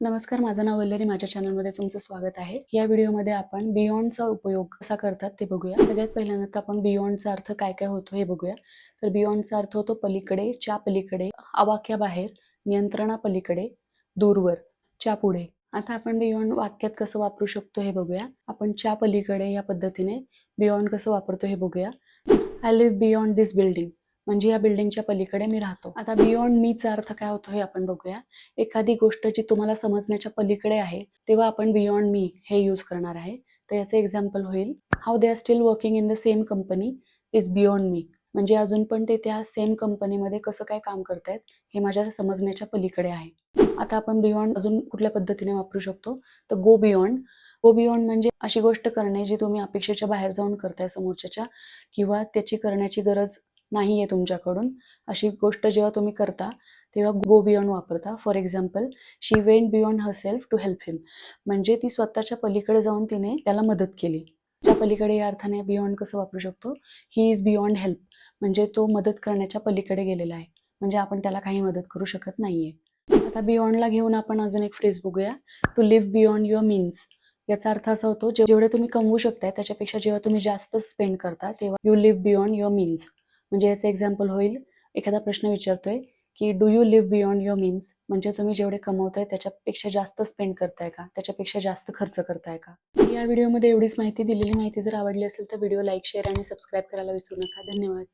नमस्कार माझं नाव वल्लरी. माझ्या चॅनलमध्ये तुमचं स्वागत आहे. या व्हिडिओमध्ये आपण बियॉन्डचा उपयोग कसा करतात ते बघूया. सगळ्यात पहिल्यांदा तर आपण बियॉन्डचा अर्थ काय काय होतो हे बघूया. तर बियॉन्डचा अर्थ होतो पलीकडे च्या पलीकडे आवाक्याबाहेर नियंत्रणापलीकडे दूरवर च्या पुढे. आता आपण बियॉन्ड वाक्यात कसं वापरू शकतो हे बघूया. आपण च्या पलीकडे या पद्धतीने बियॉन्ड कसं वापरतो हे बघूया. I live beyond this building म्हणजे या बिल्डिंगच्या पलीकडे मी राहतो. आता बियॉन्ड मीचा अर्थ काय होतो हे आपण बघूया. एखादी गोष्ट जी तुम्हाला समजण्याच्या पलीकडे आहे तेव्हा आपण बियॉन्ड मी हे यूज करणार आहे. तर याचे एक्झाम्पल होईल. How they are still working in the same company is beyond me म्हणजे अजून पण ते त्या सेम कंपनीमध्ये कसं काय काम करतायत हे माझ्या समजण्याच्या पलीकडे आहे. आता आपण बियॉन्ड अजून कुठल्या पद्धतीने वापरू शकतो? तर गो बियॉन्ड गो बियॉन्ड म्हणजे अशी गोष्ट करणे जी तुम्ही अपेक्षेच्या बाहेर जाऊन करताय समोरच्याच्या किंवा त्याची करण्याची गरज नाही आहे तुमच्याकडून. अशी गोष्ट जेव्हा तुम्ही करता तेव्हा गो बियॉन्ड वापरता. For example she went beyond herself to help him म्हणजे ती स्वतःच्या पलीकडे जाऊन तिने त्याला मदत केली. त्या पलीकडे या अर्थाने बियॉन्ड कसं वापरू शकतो? ही इज बियॉन्ड हेल्प म्हणजे तो मदत करण्याच्या पलीकडे गेलेला आहे. म्हणजे आपण त्याला काही मदत करू शकत नाहीये. आता बियॉन्डला घेऊन आपण अजून एक फ्रेज बघूया. To live beyond your means याचा अर्थ असा होतो जे- जेवढे तुम्ही कमवू शकताय त्याच्यापेक्षा जेव्हा तुम्ही जास्त स्पेंड करता तेव्हा you live beyond your means म्हणजे याचं एक्झाम्पल होईल. एखादा प्रश्न विचारतोय की do you live beyond your means म्हणजे तुम्ही जेवढे कमवताय त्याच्यापेक्षा जास्त स्पेंड करताय का? त्याच्यापेक्षा जास्त खर्च करताय का? या व्हिडिओमध्ये एवढीच माहिती दिलेली माहिती जर आवडली असेल तर व्हिडिओ लाईक शेअर आणि सबस्क्राईब करायला विसरू नका. धन्यवाद.